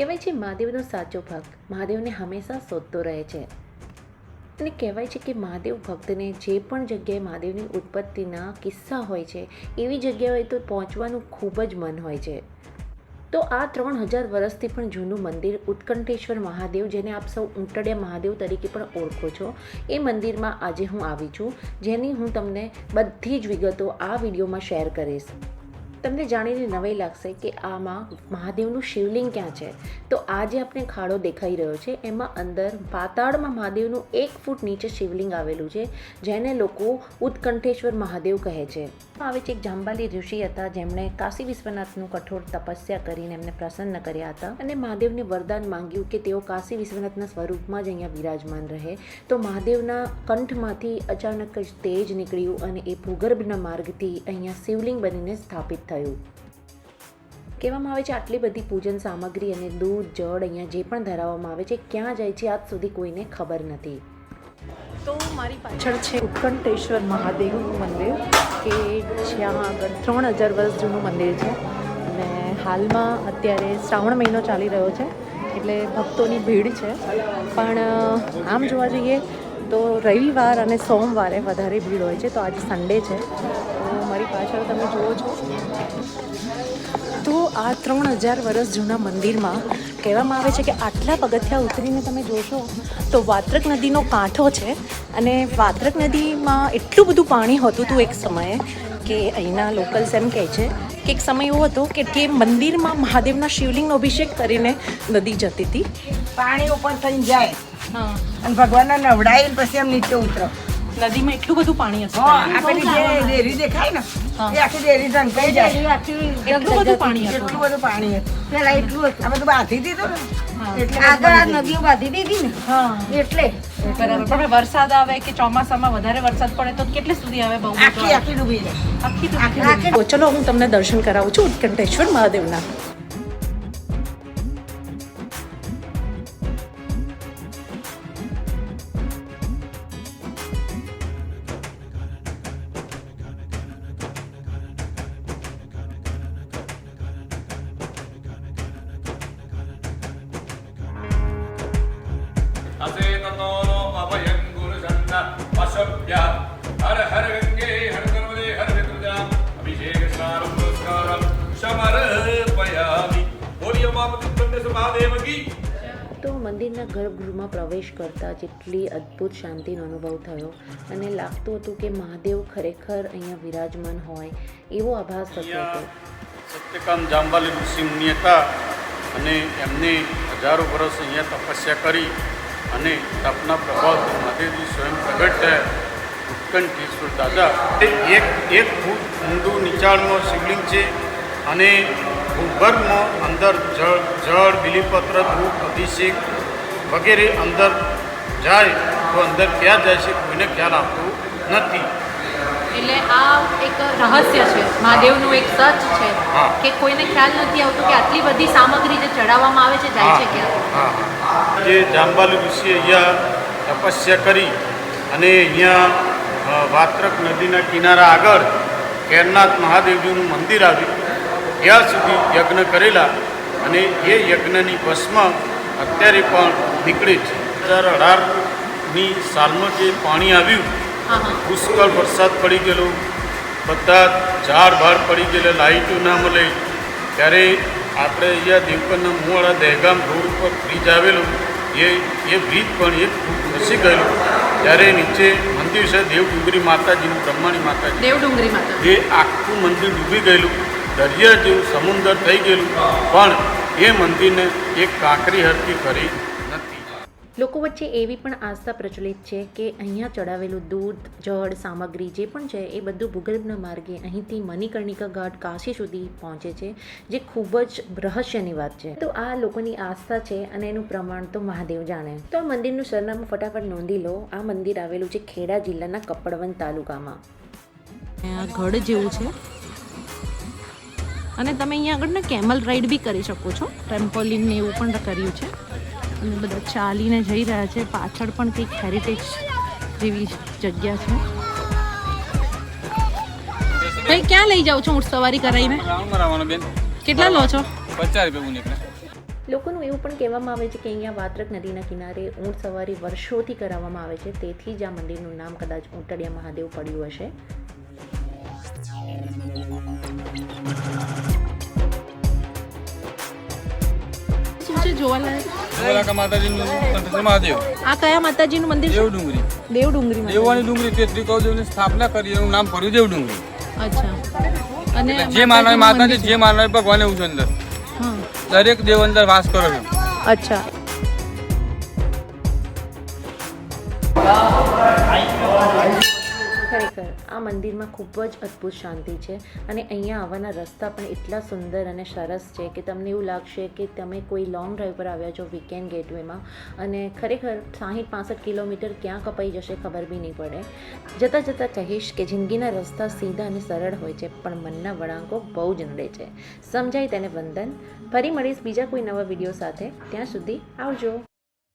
કહેવાય છે મહાદેવનો સાચો ભક્ત. મહાદેવને હંમેશા શોધતો રહે છે. અને કહેવાય છે કે મહાદેવ ભક્તને જે પણ જગ્યાએ મહાદેવની ઉત્પત્તિના કિસ્સા હોય છે, એવી જગ્યાએ તો પહોંચવાનું ખૂબ જ મન હોય છે. તો આ ત્રણ હજાર વર્ષથી પણ જૂનું મંદિર ઉત્કંઠેશ્વર મહાદેવ, જેને આપ સૌ ઊંટડિયા મહાદેવ તરીકે પણ ઓળખો છો, એ મંદિરમાં આજે હું આવી છું. જેની હું તમને બધી જ વિગતો આ વિડીયોમાં શેર કરીશ. તમને જાણીને નવાઈ લાગશે કે આમાં મહાદેવનું શિવલિંગ ક્યાં છે. તો આ જે આપણે ખાડો દેખાઈ રહ્યો છે, એમાં અંદર પાતાળમાં મહાદેવનું એક ફૂટ નીચે શિવલિંગ આવેલું છે, જેને લોકો ઉત્કંઠેશ્વર મહાદેવ કહે છે. આવે છે એક જાંબાલી ઋષિ હતા, જેમણે કાશી વિશ્વનાથનું કઠોર તપસ્યા કરીને એમને પ્રસન્ન કર્યા હતા. અને મહાદેવને વરદાન માંગ્યું કે તેઓ કાશી વિશ્વનાથના સ્વરૂપમાં જ અહીંયા વિરાજમાન રહે. તો મહાદેવના કંઠમાંથી અચાનક જ તેજ નીકળ્યું અને એ ભૂગર્ભના માર્ગથી અહીંયા શિવલિંગ બનીને સ્થાપિત થયું. કહેવામાં આવે છે આટલી બધી પૂજન સામગ્રી અને દૂધ જળ અહીંયા જે પણ ધરાવવામાં આવે છે ક્યાં જાય છે આજ સુધી કોઈને ખબર નથી. તો મારી પાછળ છે ઉત્કંઠેશ્વર મહાદેવનું મંદિર કે જ્યાં આગળ ત્રણ હજાર વર્ષ જૂનું મંદિર છે. અને હાલમાં અત્યારે શ્રાવણ મહિનો ચાલી રહ્યો છે એટલે ભક્તોની ભીડ છે. પણ આમ જોવા જઈએ તો રવિવાર અને સોમવારે વધારે ભીડ હોય છે તો આજે સન્ડે છે. પાછળ તમે જુઓ છો. તો આ ત્રણ હજાર વર્ષ જૂના મંદિરમાં કહેવામાં આવે છે કે આટલા પગથિયા ઉતરીને તમે જોશો તો વાત્રક નદીનો કાંઠો છે અને વાત્રક નદીમાં એટલું બધું પાણી હોતું હતું એક સમયે કે અહીંના લોકલ્સ એમ કહે છે કે એક સમય એવો હતો કે તે મંદિરમાં મહાદેવના શિવલિંગનો અભિષેક કરીને નદી જતી હતી. પાણી ઉપર થઈને જાય. હા. અને ભગવાનને નવડાવીને પછી એમ નીચે ઉતરો. નદીમાં એટલું બધું પાણી હા હતું આ જે ડેરી દેખાય ને એ આખી ડેરી ઢંકાઈ જાય. એટલું બધું પાણી હતું. એટલું બધું પાણી હતું. પેલા એટલું આ બધું બાંધી દીધું ને. એટલે આગળ આ નદીઓ બાંધી દીધી ને. હા. એટલે. બરાબર. પણ વરસાદ આવે કે ચોમાસામાં વધારે વરસાદ પડે તો કેટલે સુધી આવે બહુ આખી આખી ડૂબી જાય. આખી આખી ચલો હું તમને દર્શન કરાવું છું ઉત્કંઠેશ્વર મહાદેવના. હર હર ગંગે હર નર્મદે હર વિદ્રજા અભિષેક સારમ પુરસ્કારમ સમર્પયામિ બોલીએ માપતિ મહાદેવ કી તો મંદિરના ગર્ભગૃહમાં પ્રવેશ કરતાં જેટલી અદ્ભુત શાંતિનો અનુભવ થયો અને લાગતું હતું કે મહાદેવ ખરેખર અહીંયા વિરાજમાન હોય એવો આભાસ થતો હતો સત્યકામ જાંબાલી ઋષિમુનિ હતા અને એમને હજારો વર્ષ અહીંયા તપસ્યા કરી અને તપના પ્રભાવથી મહાદેવજી સ્વયં પ્રગટ થયા. ઉત્કંઠેશ્વર દાદા. તે એક એક ફૂટ ઊંડું નીચાણમાં શિવલિંગ છે અને ભૂગર્ભમાં અંદર જળ જળ બિલીપત્ર ધૂપ અભિષેક વગેરે અંદર જાય તો અંદર ક્યાં જાય છે કોઈને ખ્યાલ આવતો નથી. એટલે આ એક રહસ્ય છે. મહાદેવનું એક સચ છે કે કોઈને ખ્યાલ નથી આવતો કે આટલી બધી સામગ્રી જે ચડાવવામાં આવે છે જાય છે ક્યાં? જે જાંબાલુ ઋષિ અહીંયા તપસ્યા કરી અને અહીંયા વાત્રક નદીના કિનારા આગળ કેરનાથ મહાદેવજીનું મંદિર આવ્યું. ત્યાં સુધી યજ્ઞ કરેલા અને એ યજ્ઞની ભસ્મ અત્યારે પણ નીકળે છે. હજાર અઢારની સાલમાં જે પાણી આવ્યું પુષ્કળ વરસાદ પડી ગયેલો બધા ઝાડ ભાડ પડી ગયેલા લાઇટો ના મળે. ત્યારે આપણે અહીંયા દેવકરના મુવાડા દહેગામ રોડ ઉપર બ્રિજ આવેલો. એ એ બ્રિજ પણ એક ફૂટ ખસી ગયેલું. ત્યારે નીચે મંદિર છે દેવડુંગરી માતાજીનું બ્રહ્માણી માતાજી. દેવડુંગરી માતા જે આખું મંદિર ડૂબી ગયેલું દરિયા જેવું સમુદર થઈ ગયેલું. પણ એ મંદિરને એક કાંકરી હરકી કરી લોકો વચ્ચે એવી પણ આસ્થા પ્રચલિત છે કે અહીંયા ચડાવેલું દૂધ, જળ, સામગ્રી જે પણ છે એ બધું ભૂગર્ભના માર્ગે અહીંથી મણિકર્ણિકા ઘાટ કાશી સુધી પહોંચે છે, જે ખૂબ જ રહસ્યની વાત છે. તો આ લોકોની આસ્થા છે અને એનું પ્રમાણ તો મહાદેવ જાણે. તો આ મંદિરનું સરનામું ફટાફટ નોંધી લો. આ મંદિર આવેલું છે ખેડા જિલ્લાના કપડવન તાલુકામાં. ગઢ જેવું છે. અને તમે અહીંયા આગળ ને કેમલ રાઈડ બી કરી શકો છો. ટ્રેમ્પોલિન ને એવું પણ કર્યું છે. અને બધા ચાલીને જઈ રહ્યા છે. પાછળ પણ કંઈક હેરિટેજ જેવી જગ્યા છે. ભાઈ ક્યાં લઈ જાઓ છો ઊંટ સવારી કરાવીને કેટલા લો છો? પચાસ રૂપિયા લોકોનું એવું પણ કહેવામાં આવે છે કે અહીંયા વાત્રક નદીના કિનારે ઊંટ સવારી વર્ષોથી કરાવવામાં આવે છે. તેથી જ આ મંદિરનું નામ કદાચ ઊંટડિયા મહાદેવ પડ્યું હશે. છે જોવાલાયક? માતાજીનું મહાદેવ. આ કયા માતાજીનું મંદિર દેવ ડુંગરી દેવ ડુંગરી દેવવાની ડુંગરી તે કૌદેવની સ્થાપના કરી એનું નામ પડ્યું દેવ ડુંગરી અચ્છા. અને જે માનવ માતાજી જે માનવ ભગવાન એવું છે અંદર દરેક દેવ અંદર વાસ કરે છે. અચ્છા. ખરેખર આ મંદિરમાં ખૂબ જ અદ્ભુત શાંતિ છે અને અહીંયા આવવાના રસ્તા પણ એટલા સુંદર અને સરસ છે કે તમને એવું લાગશે કે તમે કોઈ લોંગ ડ્રાઈવ પર આવ્યા છો વીકેન્ડ ગેટવેમાં અને ખરેખર સાહીઠ, પાસઠ કિલોમીટર ક્યાં કપાઈ જશે ખબર બી નહીં પડે. જતાં જતાં કહીશ કે જિંદગીના રસ્તા સીધા અને સરળ હોય છે, પણ મનના વળાંકો બહુ જ નડે છે. સમજાય તેને વંદન. ફરી મળીશ બીજા કોઈ નવા વીડિયો સાથે. ત્યાં સુધી આવજો.